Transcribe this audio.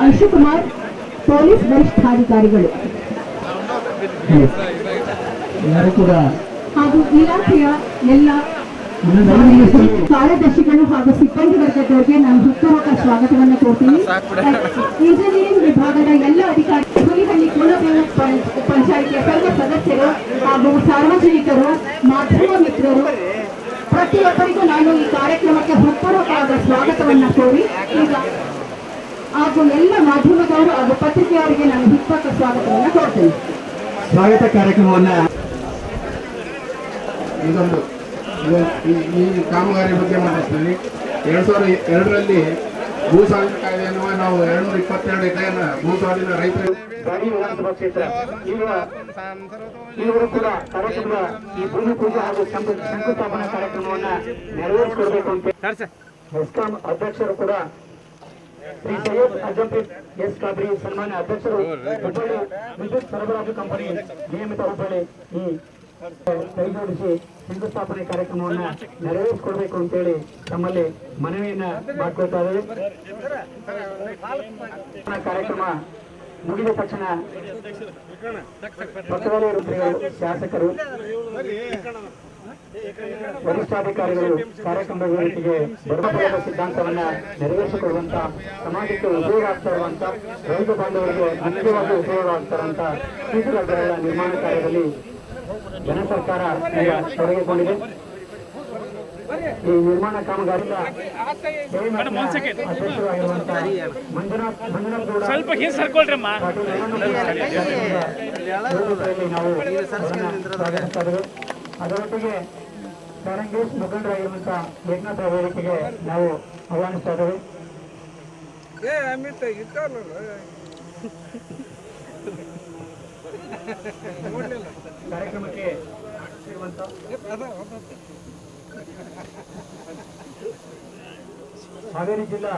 Anshu Kumar police ವರಿಷ್ಠಾಧಿಕಾರಿಗಳು ಹಾಗೂ ಇಲಾಖೆಯ ಎಲ್ಲ ಕಾರ್ಯದರ್ಶಿಗಳು ಹಾಗೂ ಸಿಬ್ಬಂದಿ ವರ್ಗದವರಿಗೆ ನಾನು ಹೃತ್ಪೂರ್ವಕ ಸ್ವಾಗತವನ್ನು ಕೋರ್ತೀನಿ. ಇಂಜಿನಿಯರಿಂಗ್ ವಿಭಾಗದ ಎಲ್ಲ ಅಧಿಕಾರಿ ಹುಲಿಹಳ್ಳಿ ಕುಲದೇವ ಪಂಚಾಯಿತಿಯ ಸರ್ವ ಸದಸ್ಯರು ಹಾಗೂ ಸಾರ್ವಜನಿಕರು ಮಾಧ್ಯಮ ಮಿತ್ರರು ಪ್ರತಿಯೊಬ್ಬರಿಗೂ ನಾನು ಈ ಕಾರ್ಯಕ್ರಮಕ್ಕೆ ಹೃತ್ಪೂರ್ವಕವಾದ ಸ್ವಾಗತವನ್ನು ಕೋರಿ ಈಗ ಹಾಗೂ ಎಲ್ಲ ಮಾಧ್ಯಮದವರು ಹಾಗೂ ಪತ್ರಿಕೆಯವರಿಗೆ ನಾನು ಹೃತ್ಪೂರ್ವಕ ಸ್ವಾಗತವನ್ನು ಕೊಡ್ತೇನೆ ಸ್ವಾಗತ ಕಾರ್ಯಕ್ರಮವನ್ನ ಇದೊಂದು ಈ- ಕಾಮಗಾರಿ ಬಗ್ಗೆ ಮಾತಾಡ್ತೀನಿ. ಎರಡ್ ಸಾವಿರದ ಎರಡರಲ್ಲಿ ಭೂ ಸ್ವಾಧೀನ ಕಾಯ್ದೆಯನ್ನು ನಾವು ಎರಡ್ನೂರ ಇಪ್ಪತ್ತೆರಡು ಎಕರೆಯನ್ನ ಭೂ ಸ್ವಾಧೀನ ರೈತರ ಗಾಡಿ ವಿಧಾನಸಭಾ ಕ್ಷೇತ್ರ. ಈಗ ಇವರು ಕೂಡ ಕಾರ್ಯಕ್ರಮದ ಈ ಭೂಮಿ ಪೂಜೆ ಹಾಗೂ ಶಂಕು- ಶಂಕುಸ್ಥಾಪನಾ ಕಾರ್ಯಕ್ರಮವನ್ನ ನೆರವೇರಿಸಿಕೊಡ್ಬೇಕು ಅಂತ ಎಸ್ಕಾಂ ಅಧ್ಯಕ್ಷರು ಕೂಡ ಶ್ರೀ ಸೈಯದ್ ಅಜಂಪ್ರೀತ್ ಎಸ್ ಕಾಬ್ರಿ ಸನ್ಮಾನ್ಯ ಅಧ್ಯಕ್ಷರು ಹುಬ್ಬಳ್ಳಿ ವಿದ್ಯುತ್ ಸರಬರಾಜು ಕಂಪನಿ ನಿಯಮಿತ ಹುಬ್ಬಳ್ಳಿ ಈ ಕೈಜೋಡಿಸಿ ಶಂಕುಸ್ಥಾಪನೆ ಕಾರ್ಯಕ್ರಮವನ್ನ ನೆರವೇರಿಸಿಕೊಡ್ಬೇಕು ಅಂತೇಳಿ ತಮ್ಮಲ್ಲಿ ಮನವಿಯನ್ನ ಮಾಡ್ಕೊಳ್ತಾ ಇದ್ದೇವೆ. ಕಾರ್ಯಕ್ರಮ ಮುಗಿದ ತಕ್ಷಣ ಇರುವಂತಹ ಶಾಸಕರು, ವರಿಷ್ಠಾಧಿಕಾರಿಗಳು ಕಾರ್ಯಕ್ರಮಗಳಿಗೆ ಬರಬಹುದಾದ ಸಿದ್ಧಾಂತವನ್ನ ನೆರವೇರಿಸಿಕೊಡುವಂತ, ಸಮಾಜಕ್ಕೆ ಉಪಯೋಗ ಆಗ್ತಾ ಇರುವಂತ ರೈತ ಬಾಂಧವರಿಗೆ ಮುಖ್ಯವಾಗಿ ಉಪಯೋಗ ಆಗ್ತಾ ಇರುವಂತ ಸೀಟುಗಳ ನಿರ್ಮಾಣ ಕಾರ್ಯದಲ್ಲಿ ಜನ ಸರ್ಕಾರ ತೊಡಗಿಕೊಂಡಿದೆ. ಈ ನಿರ್ಮಾಣ ಕಾಮಗಾರಿಯಿಂದ ಗೌಡ ಸ್ವಲ್ಪ ಹಿಂದೆ ಸರ್ಕೊಳ್ರಮ್ಮ. ಅದರೊಟ್ಟಿಗೆ ಕಾರಂಗೇಶ್ ಮುಖಂಡರಾಗಿರುವಂತ ಏಕನಾಥ ವೇದಿಕೆಗೆ ನಾವು ಆಹ್ವಾನಿಸ್ತಾ ಇದ್ದೇವೆ ಕಾರ್ಯಕ್ರಮಕ್ಕೆ ಹಾವೇರಿ ಜಿಲ್ಲಾ